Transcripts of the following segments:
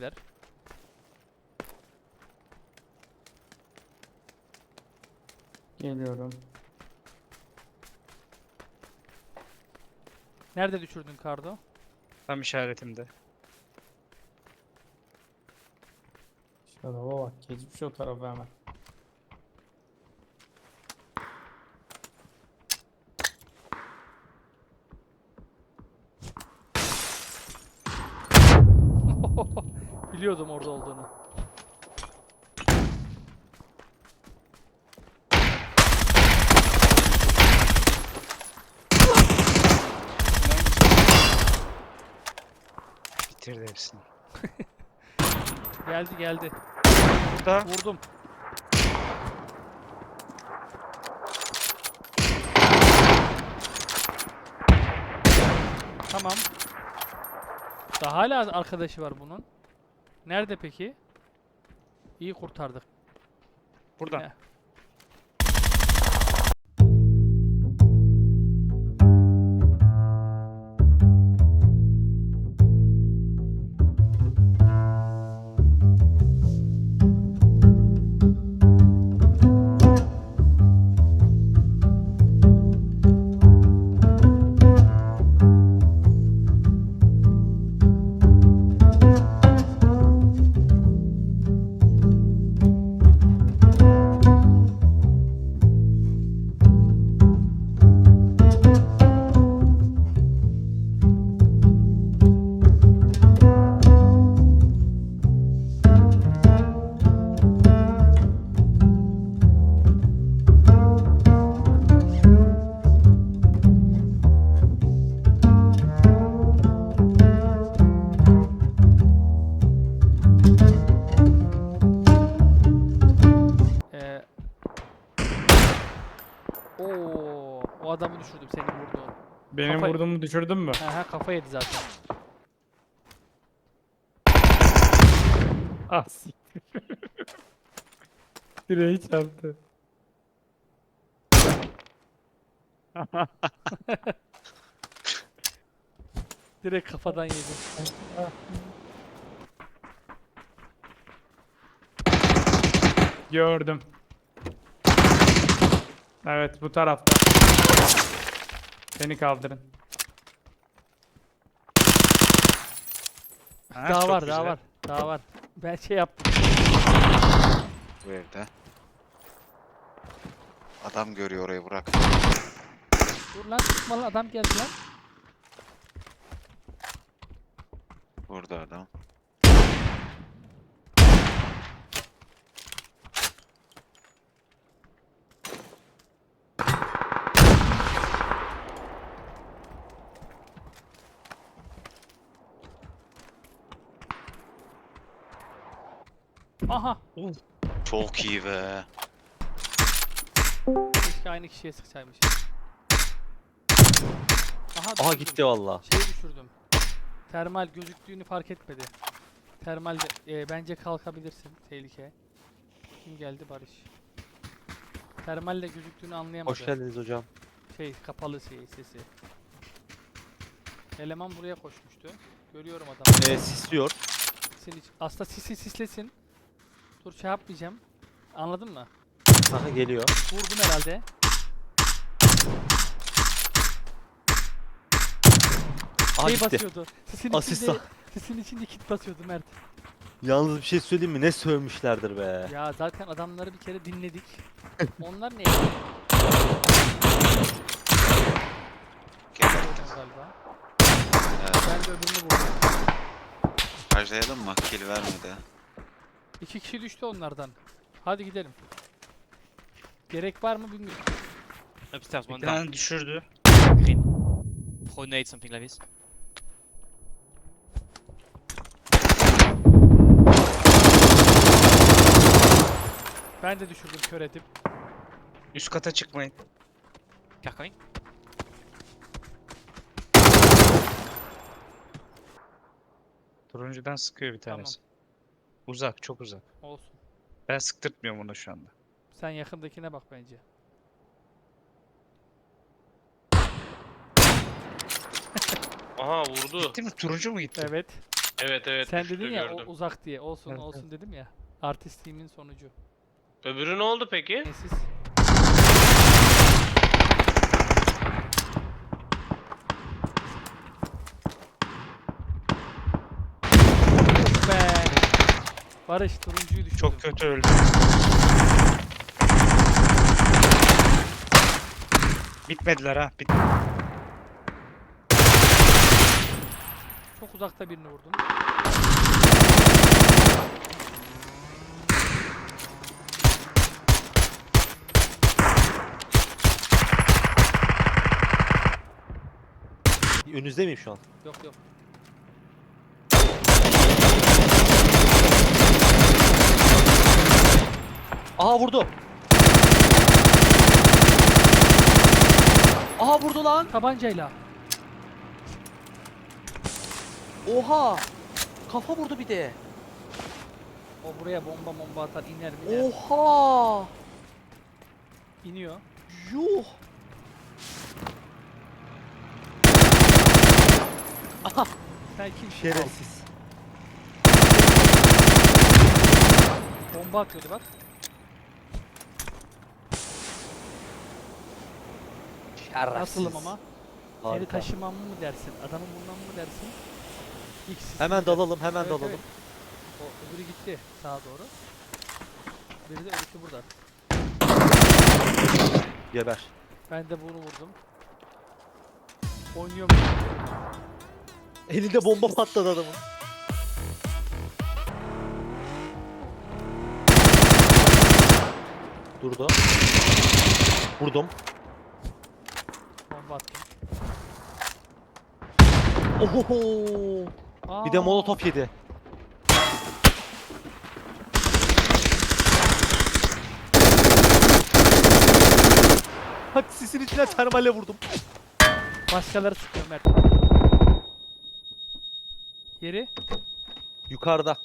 bizimkiler. Geliyorum. Nerede düşürdün Kardo? Tam işaretimde. Şurada bak geçmiş o tarafa hemen. Biliyordum orada olduğunu. Bitirdi hepsini. Geldi geldi. Burada Vurdum. Tamam. Daha hala arkadaşı var bunun. Nerede peki? İyi kurtardık. buradan. He. Ee, Oo, o adamı düşürdüm senin vurduğun. Benim Kafa- vurduğumu düşürdün mü? Ha ha kafa yedi zaten. Ah siktir. Direği çarptı. Direkt kafadan yedi. Gördüm. Evet bu tarafta. Seni kaldırın. Ha, daha çok var, güzel. daha var. Daha var. Ben şey yaptım. Bu evde. Adam görüyor orayı bırak. Dur lan tutma lan adam geldi lan. Burada adam. Aha. Çok iyi be. Keşke aynı kişiye sıksaymış. Aha, Aha düşürdüm. gitti valla. Şey düşürdüm. Termal gözüktüğünü fark etmedi. Termal de, e, bence kalkabilirsin tehlike. Kim geldi Barış? Termalle gözüktüğünü anlayamadı. Hoş geldiniz hocam. Şey kapalı şey, sesi. Eleman buraya koşmuştu. Görüyorum adamı. Ee, sisliyor. Seni aslında sisi sislesin. Dur şey yapmayacağım. Anladın mı? Aha geliyor. Vurdum herhalde. Aha şey gitti. basıyordu. Sisin Asistan. içinde, sisin içinde kit basıyordu Mert. Yalnız bir şey söyleyeyim mi? Ne sövmüşlerdir be. Ya zaten adamları bir kere dinledik. Onlar ne? Gel. galiba. Evet. Ben de öbürünü vurdum. Harcayalım mı? Kill vermedi. İki kişi düştü onlardan. Hadi gidelim. Gerek var mı bilmiyorum. Upstairs, Bir one down. tane düşürdü. Green. Grenade, something like this. Ben de düşürdüm kör edip. Üst kata çıkmayın. Car coming. Turuncudan sıkıyor bir Tamam. tanesi. Uzak, çok uzak. Olsun. Ben sıktırtmıyorum onu şu anda. Sen yakındakine bak bence. Aha vurdu. Gitti mi? Turuncu mu gitti? Evet. Evet evet. Sen düştü, dedin ya o gördüm. uzak diye. Olsun Evet, olsun dedim ya. Artistliğimin sonucu. Öbürü ne oldu peki? Nesiz? Be. Barış turuncuyu düşürdüm. Çok kötü öldü. Bitmediler ha. Bit Çok uzakta birini vurdum. Önünüzde miyim şu an? Yok yok. Aha vurdu. Aha vurdu lan. Tabancayla. Oha. Kafa vurdu bir de. O buraya bomba bomba atar iner mi? Oha. İniyor. Yuh. Sen kimsin? Şerefsiz. Bomba atıyordu bak. Şerefsiz. Nasılım ama? Seni Harika. taşımam mı dersin? Adamın bundan mı dersin? İkisi Hemen dalalım hemen Evet, dalalım. evet. O öbürü gitti sağa doğru. Biri de öbürkü burada. Geber. Ben de bunu vurdum. Oynuyorum. Elinde bomba patladı adamın. Durdu. Vurdum. Bomba attım. Ohoho. Bir de Aa, molotof yedi. Bak sisin içine termalle vurdum. Başkaları sıkıyor Mert. Yeri Yukarıda.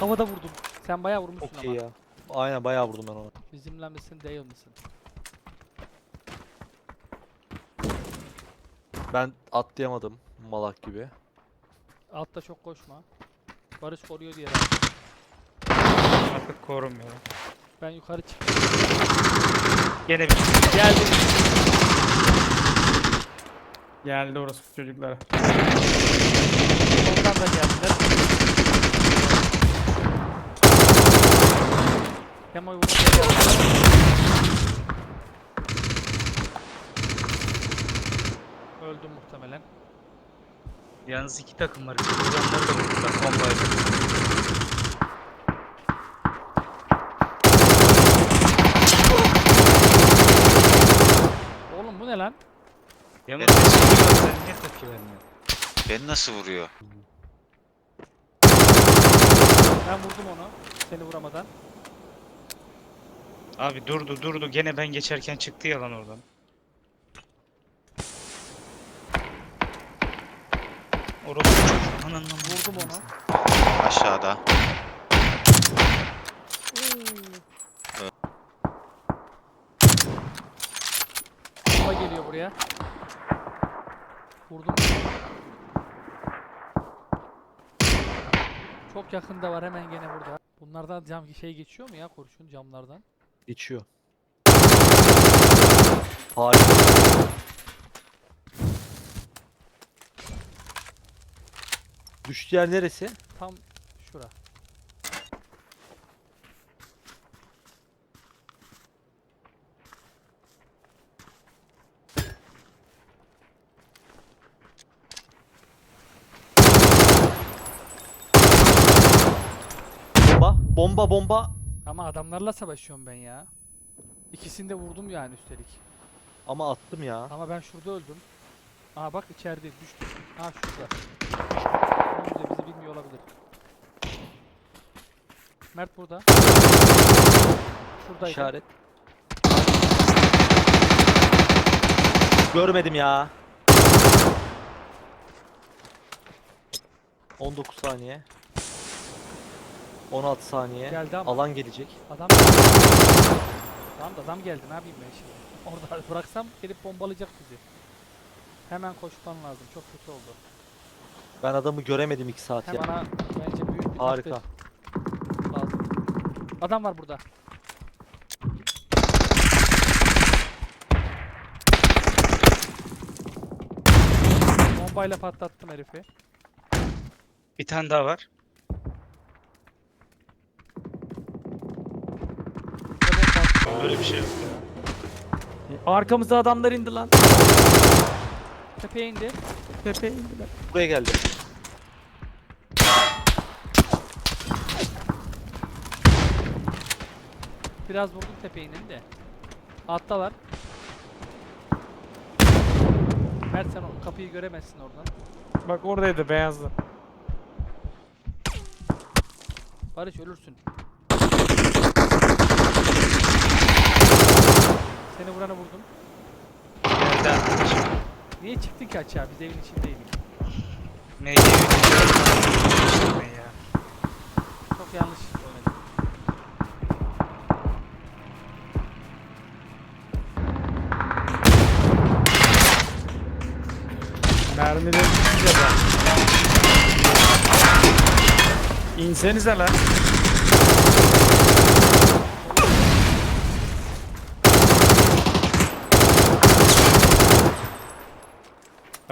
havada vurdum. Sen bayağı vurmuşsun Okey ama. ya. Aynen bayağı vurdum ben ona. Bizimle misin değil misin? Ben atlayamadım malak gibi. Altta çok koşma. Barış koruyor diye. artık korumuyorum. Ben yukarı çıktım. Gene bir Geldi. Geldi orası çocuklara. Soldan da geldiler. Kemoy vurup geliyor. Öldüm muhtemelen. Yalnız iki takım var. Kazanlar da vurdular. Bombayla. Oğlum bu ne lan? Yalnız Evet. niye tepki vermiyorsun? Beni nasıl vuruyor? Ben vurdum onu. Seni vuramadan. Abi durdu durdu. Gene ben geçerken çıktı yalan oradan. Orası Vurdum onu. Aşağıda. Bomba geliyor buraya. Vurdum. Çok yakında var hemen gene burada. Bunlardan cam şey geçiyor mu ya kurşun camlardan? Geçiyor. Harika. Düştü yer neresi? Tam şura. Bomba. Bomba bomba. Ama adamlarla savaşıyorum ben ya. İkisini de vurdum yani üstelik. Ama attım ya. Ama ben şurada öldüm. Aa bak içeride düştü. Ha şurada. Önümüzde bizi bilmiyor olabilir. Mert burada. Şuradaydı. İşaret. Görmedim ya. 19 saniye. 16 saniye. Geldi ama. Alan gelecek. Adam Tamam da adam geldi ne yapayım ben şimdi. Orada bıraksam gelip bombalayacak bizi. Hemen koşman lazım. Çok kötü oldu. Ben adamı göremedim 2 saat ya. bana bence büyük bir Harika. lazım. Adam var burada. Bombayla patlattım herifi. Bir tane daha var. Öyle bir şey yok. Arkamıza adamlar indi lan. Tepeye indi. İndiler. Buraya geldi. Biraz vurdum tepeye inin de. Alttalar. Mert sen o kapıyı göremezsin oradan. Bak oradaydı beyazlı. Barış ölürsün. Seni vuranı vurdum. Nerede? Niye çıktın ki açığa? Biz evin içindeydik. Neydi? İşte ben ya. Çok yanlış oynadım. Mermileri bitince de. İnsenize lan.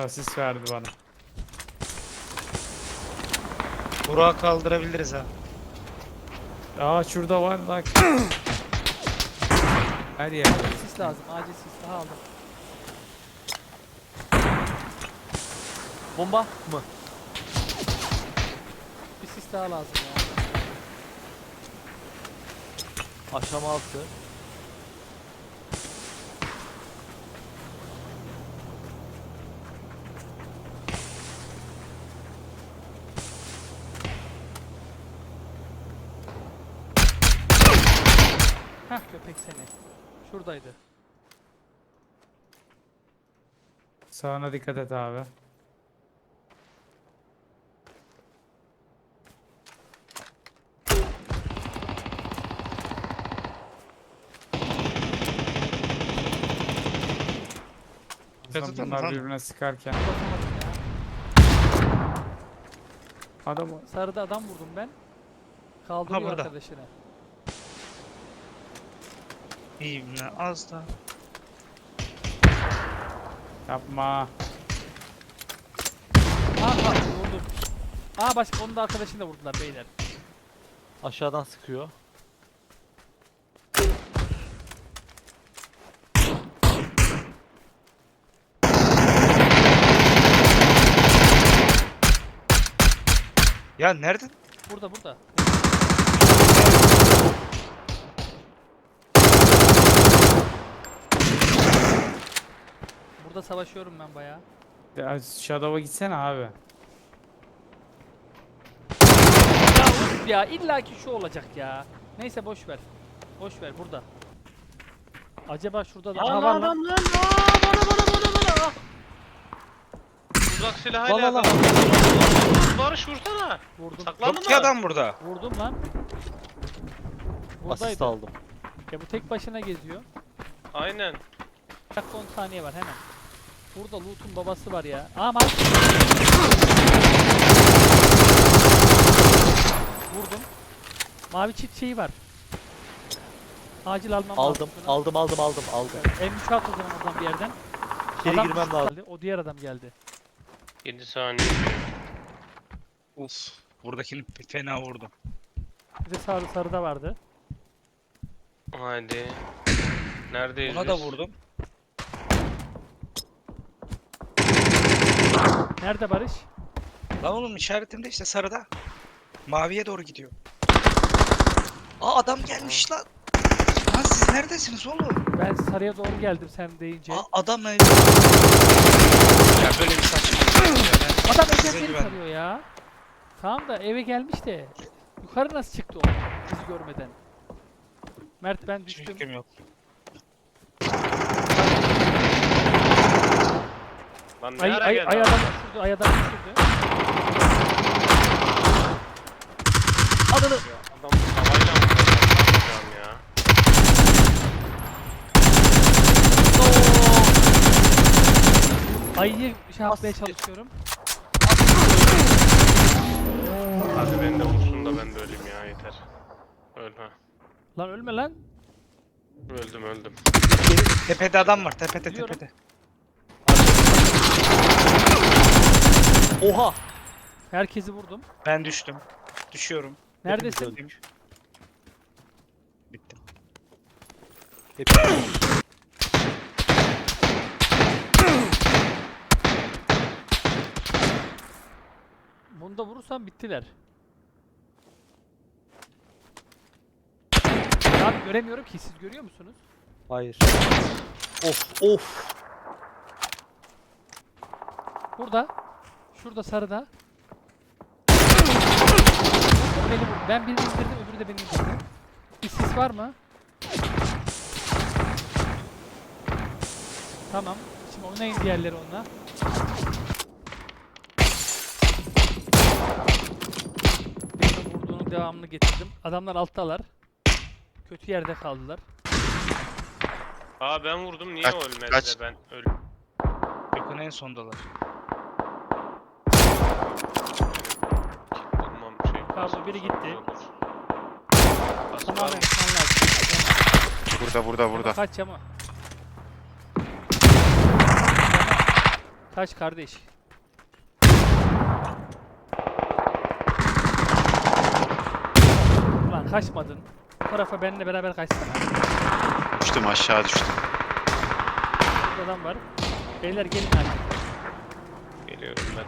Asist verdi bana. Burak'ı kaldırabiliriz ha. Aa şurada var bak. Her yer. Sis lazım. Acil sis daha aldım. Bomba mı? Bir sis daha lazım ya. Aşama altı. Köpek seni. Şuradaydı. Sağına dikkat et abi. Edin Bunlar lan. birbirine sıkarken. Bakamadım ya. Adam Sarıda adam vurdum ben. Kaldırıyor burada. arkadaşını. Lan az da. yapma. Aa bak vurdum. Aa başka onun da arkadaşını da vurdular beyler. Aşağıdan sıkıyor. Ya nerede? Burada burada. Burada savaşıyorum ben bayağı. Ya Shadow'a gitsene abi. Ya of ya illaki şu olacak ya. Neyse boş ver. Boş ver burada. Acaba şurada da Aha, var lan. adam lan. Aa, bana bana bana bana. Ah. Uzak silahıyla lan lan. yakaladım. Barış vursana. Vurdum. Saklandı Yok mı? adam burada. Vurdum lan. Asist Buradaydı. aldım. Ya bu tek başına geziyor. Aynen. Bir dakika 10 saniye var hemen. Burada loot'un babası var ya. Aman. Vurdum. Mavi çift şeyi var. Acil almam Aldım, lazım. aldım, aldım, aldım, aldım. M3 at o zaman oradan bir yerden. İçeri Adam girmem lazım. geldi, O diğer adam geldi. 7 saniye. Uf. Buradakini fena vurdum. Bir de sarı sarıda vardı. Haydi. Neredeyiz Ona da biz? vurdum. Nerede Barış? Lan oğlum işaretimde işte sarıda. Maviye doğru gidiyor. Aa adam gelmiş lan. Lan siz neredesiniz oğlum? Ben sarıya doğru geldim sen deyince. Aa adam ne? Ya böyle bir saçmalık. Adam size eşekleri güven- sarıyor ya. Tamam da eve gelmiş de. Yukarı nasıl çıktı o bizi görmeden? Mert ben Hiç düştüm. fikrim yok. Lan ne Ay, ara ay, geldi ay adam? Adam düşürdü. Adını Adam havayla mı vuracağım ya? Ayıyı şey yapmaya çalışıyorum. Hadi beni de vursun da ben de öleyim ya yeter. Öl ha. Lan ölme lan. Öldüm öldüm. Tepede adam var tepede Biliyorum. tepede. Oha! Herkesi vurdum. Ben düştüm. Düşüyorum. Neredesin? öldük. Bittim. Hepimiz Bunu da vurursam bittiler. Abi göremiyorum ki siz görüyor musunuz? Hayır. Of of. Burada. Şurada sarıda. Beni. Ben birini indirdim öbürü de beni indirdi. Bir sis var mı? Tamam. Şimdi oynayın diğerleri onunla. Benim vurduğunun devamını getirdim. Adamlar alttalar. Kötü yerde kaldılar. Aa ben vurdum niye Kaç- ölmedi kaç? de ben öl. Yakın en sondalar. Bulmam şey. Pardon, biri gitti. Tamamen gitmen lazım. Burada burada burada. Kaç yama. Kaç kardeş. Ulan kaçmadın. Bu tarafa benimle beraber kaçsana. Düştüm aşağı düştüm. Burada adam var. Beyler gelin hadi. Geliyorum ben.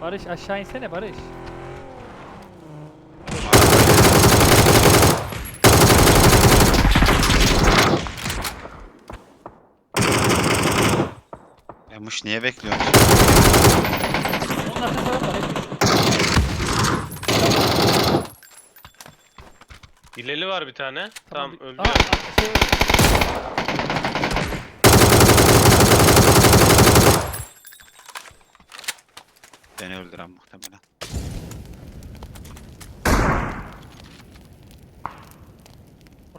Barış aşağı insene Barış. Yamış niye bekliyorsun? Onun arkasında var. Hileli var bir tane. Tamam, bir- öldü. Aa, aa, şey- Beni öldüren muhtemelen.